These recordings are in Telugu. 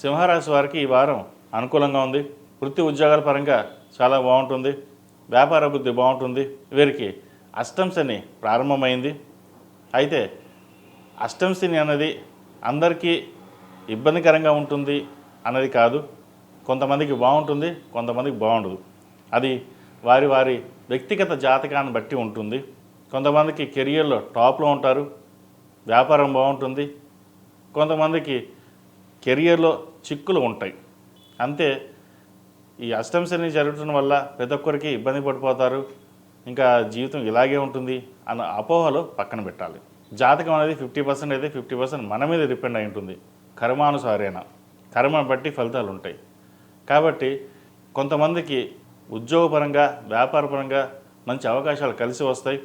సింహరాశి వారికి ఈ వారం అనుకూలంగా ఉంది. వృత్తి ఉద్యోగాల పరంగా చాలా బాగుంటుంది. వ్యాపార బుద్ధి బాగుంటుంది. వీరికి అష్టంశని ప్రారంభమైంది. అయితే అష్టంశని అన్నది అందరికీ ఇబ్బందికరంగా ఉంటుంది అన్నది కాదు. కొంతమందికి బాగుంటుంది కొంతమందికి బాగుండదు. అది వారి వారి వ్యక్తిగత జాతకాన్ని బట్టి ఉంటుంది. కొంతమందికి కెరియర్లో టాప్లో ఉంటారు వ్యాపారం బాగుంటుంది. కొంతమందికి కెరియర్లో చిక్కులు ఉంటాయి. అంతే ఈ అష్టం శని జరగటం వల్ల ప్రతి ఒక్కరికి ఇబ్బంది పడిపోతారు. ఇంకా జీవితం ఇలాగే ఉంటుంది అన్న అపోహలు పక్కన పెట్టాలి. జాతకం అనేది ఫిఫ్టీ పర్సెంట్ అయితే ఫిఫ్టీ పర్సెంట్ మన మీద డిపెండ్ అయి ఉంటుంది. కర్మానుసారేనా? కర్మను బట్టి ఫలితాలు ఉంటాయి. కాబట్టి కొంతమందికి ఉద్యోగపరంగా వ్యాపారపరంగా మంచి అవకాశాలు కలిసి వస్తాయి.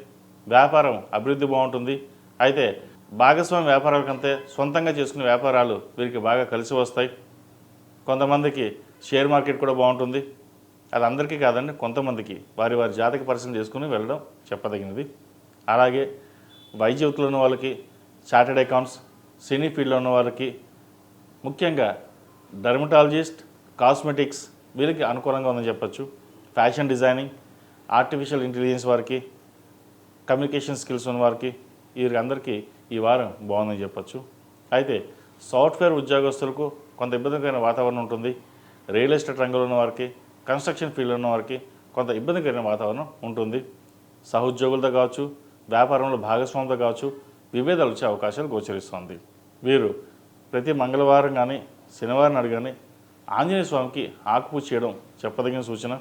వ్యాపారం అభివృద్ధి బాగుంటుంది. అయితే భాగస్వామి వ్యాపారాల కంటే సొంతంగా చేసుకునే వ్యాపారాలు వీరికి బాగా కలిసి వస్తాయి. కొంతమందికి షేర్ మార్కెట్ కూడా బాగుంటుంది. అది అందరికీ కాదండి కొంతమందికి వారి వారి జాతక పరిశీలన చేసుకుని వెళ్ళడం చెప్పదగినది. అలాగే వైద్యుతులు ఉన్న వాళ్ళకి చార్టెడ్ అకౌంట్స్ సినీ ఫీల్డ్లో ఉన్న వాళ్ళకి ముఖ్యంగా డర్మటాలజిస్ట్ కాస్మెటిక్స్ వీరికి అనుకూలంగా ఉందని చెప్పచ్చు. ఫ్యాషన్ డిజైనింగ్ ఆర్టిఫిషియల్ ఇంటెలిజెన్స్ వారికి కమ్యూనికేషన్ స్కిల్స్ ఉన్న వారికి వీరికి అందరికీ ఈ వారం బాగుందని చెప్పచ్చు. అయితే సాఫ్ట్వేర్ ఉద్యోగస్తులకు కొంత ఇబ్బందికరమైన వాతావరణం ఉంటుంది. రియల్ ఎస్టేట్ రంగంలో ఉన్న వారికి కన్స్ట్రక్షన్ ఫీల్డ్లో ఉన్న వారికి కొంత ఇబ్బందికరమైన వాతావరణం ఉంటుంది. సహోద్యోగులతో కావచ్చు వ్యాపారంలో భాగస్వాములతో కావచ్చు విభేదాలు వచ్చే అవకాశాలు గోచరిస్తుంది. వీరు ప్రతి మంగళవారం కానీ శనివారం నాడు కానీ ఆంజనేయ స్వామికి ఆకుపూజ చేయడం చెప్పదగిన సూచన.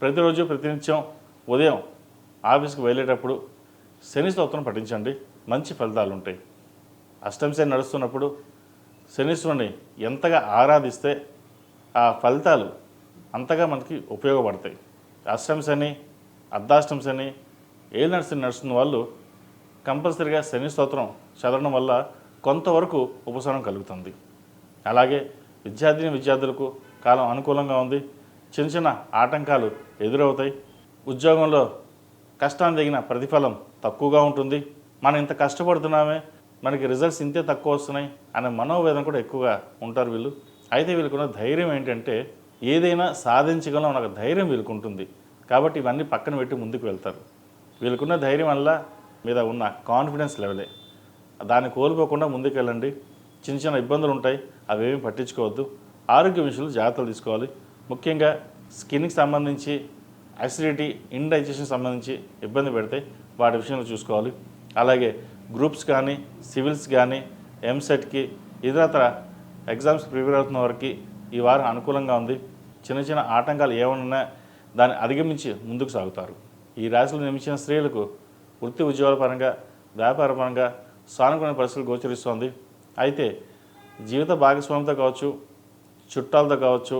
ప్రతిరోజు ప్రతినిత్యం ఉదయం ఆఫీస్కి వెళ్ళేటప్పుడు శని స్తోత్రం పఠించండి. మంచి ఫలితాలు ఉంటాయి అష్టంశని నడుస్తున్నప్పుడు శనీశ్వరుని ఎంతగా ఆరాధిస్తే ఆ ఫలితాలు అంతగా మనకి ఉపయోగపడతాయి. అష్టంశని అర్ధాష్టంశని అర్ధాష్టం శని ఏళ్ళు నడిచి నడుస్తున్న వాళ్ళు కంపల్సరీగా శని స్తోత్రం చదవడం వల్ల కొంతవరకు ఉపశమనం కలుగుతుంది. అలాగే విద్యార్థిని విద్యార్థులకు కాలం అనుకూలంగా ఉంది. చిన్న చిన్న ఆటంకాలు ఎదురవుతాయి. ఉద్యోగంలో కష్టాన్ని తగిన ప్రతిఫలం తక్కువగా ఉంటుంది. మనం ఇంత కష్టపడుతున్నామే మనకి రిజల్ట్స్ ఇంతే తక్కువ వస్తున్నాయి అనే మనోవేదన కూడా ఎక్కువగా ఉంటారు వీళ్ళు. అయితే వీళ్ళకున్న ధైర్యం ఏంటంటే ఏదైనా సాధించగలం అన్న ధైర్యం వీళ్ళకు ఉంటుంది. కాబట్టి ఇవన్నీ పక్కన పెట్టి ముందుకు వెళ్తారు. వీళ్ళకున్న ధైర్యం వల్ల మీద ఉన్న కాన్ఫిడెన్స్ లెవెలే దాన్ని కోల్పోకుండా ముందుకు వెళ్ళండి. చిన్న చిన్న ఇబ్బందులు ఉంటాయి అవేమీ పట్టించుకోవద్దు. ఆరోగ్య విషయంలో జాగ్రత్తలు తీసుకోవాలి. ముఖ్యంగా స్కిన్కి సంబంధించి అసిడిటీ ఇండైజెషన్ సంబంధించి ఇబ్బంది పెడితే వాటి విషయంలో చూసుకోవాలి. అలాగే గ్రూప్స్ కానీ సివిల్స్ కానీ ఎంసెట్కి ఇతరతర ఎగ్జామ్స్ ప్రిపేర్ అవుతున్న వారికి ఈ వారం అనుకూలంగా ఉంది. చిన్న చిన్న ఆటంకాలు ఏమన్నా దాన్ని అధిగమించి ముందుకు సాగుతారు. ఈ రాశిలో నిర్మించిన స్త్రీలకు వృత్తి ఉద్యోగాల పరంగా వ్యాపార పరంగా సానుకూల పరిస్థితులు గోచరిస్తోంది. అయితే జీవిత భాగస్వామితో కావచ్చు చుట్టాలతో కావచ్చు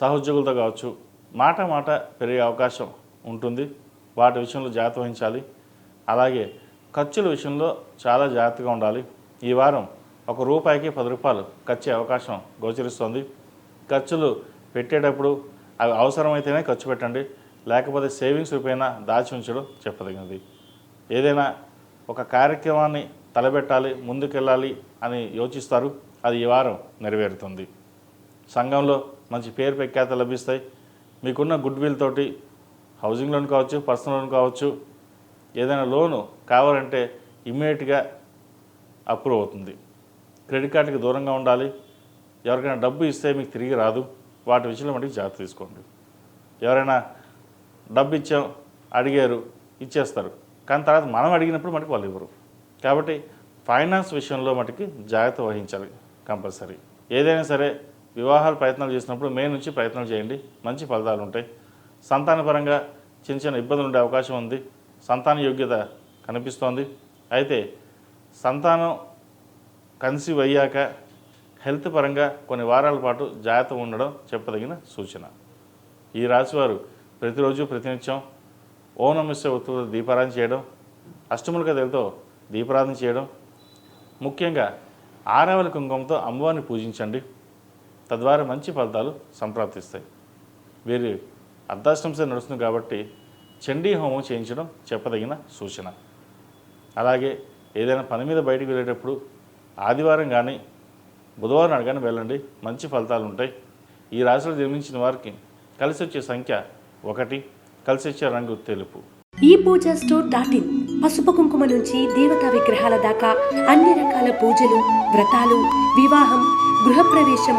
సహోద్యోగులతో కావచ్చు మాట మాట పెరిగే అవకాశం ఉంటుంది. వాటి విషయంలో జాగ్రత్త వహించాలి. అలాగే ఖర్చుల విషయంలో చాలా జాగ్రత్తగా ఉండాలి. ఈ వారం ఒక రూపాయికి పది రూపాయలు ఖర్చే అవకాశం గోచరిస్తుంది. ఖర్చులు పెట్టేటప్పుడు అవి అవసరమైతేనే ఖర్చు పెట్టండి. లేకపోతే సేవింగ్స్ రూపైనా దాచి ఉంచడం చెప్పదగినది. ఏదైనా ఒక కార్యక్రమాన్ని తలబెట్టాలి ముందుకెళ్ళాలి అని యోచిస్తారు. అది ఈ వారం నెరవేరుతుంది. సంఘంలో మంచి పేరు ప్రఖ్యాత లభిస్తాయి. మీకున్న గుడ్ విల్ తోటి హౌసింగ్ లోన్ కావచ్చు పర్సనల్ లోన్ కావచ్చు ఏదైనా లోను కావాలంటే ఇమ్మీడియట్గా అప్రూవ్ అవుతుంది. క్రెడిట్ కార్డుకి దూరంగా ఉండాలి. ఎవరికైనా డబ్బు ఇస్తే మీకు తిరిగి రాదు. వాటి విషయంలో మటుకు జాగ్రత్త తీసుకోండి. ఎవరైనా డబ్బు ఇచ్చాం అడిగారు ఇచ్చేస్తారు. కానీ తర్వాత మనం అడిగినప్పుడు మనకి వాళ్ళు ఇవ్వరు. కాబట్టి ఫైనాన్స్ విషయంలో మటుకి జాగ్రత్త వహించాలి కంపల్సరీ. ఏదైనా సరే వివాహాలు ప్రయత్నాలు చేసినప్పుడు మే నుంచి ప్రయత్నాలు చేయండి. మంచి ఫలితాలు ఉంటాయి. సంతానపరంగా చిన్న చిన్న ఇబ్బందులు ఉండే అవకాశం ఉంది. సంతాన యోగ్యత కనిపిస్తోంది. అయితే సంతానం కన్సీవ్ అయ్యాక హెల్త్ పరంగా కొన్ని వారాల పాటు జాగ్రత్త ఉండడం చెప్పదగిన సూచన. ఈ రాశివారు ప్రతిరోజు ప్రతినిత్యం ఓం నమస్య ఒత్తులతో దీపారాధన చేయడం అష్టముల కథలతో దీపారాధన చేయడం ముఖ్యంగా ఆరవల కుంకుమతో అమ్మవారిని పూజించండి. తద్వారా మంచి ఫలితాలు సంప్రాప్తిస్తాయి. వీరి అర్ధాష్టంసే నడుస్తుంది కాబట్టి చండీ హోమం చేయించడం చెప్పదగిన సూచన. అలాగే ఏదైనా పని మీద బయటికి వెళ్ళేటప్పుడు ఆదివారం కానీ బుధవారం నాడు కానీ వెళ్ళండి. మంచి ఫలితాలు ఉంటాయి. ఈ రాశిలో జన్మించిన వారికి కలిసి వచ్చే సంఖ్య ఒకటి కలిసి వచ్చే రంగు తెలుపు. ఈ పూజ స్టోర్ డాట్ ఇన్ పసుపు కుంకుమ నుంచి దేవతా విగ్రహాల దాకా అన్ని రకాల పూజలు వ్రతాలు వివాహం గృహప్రవేశం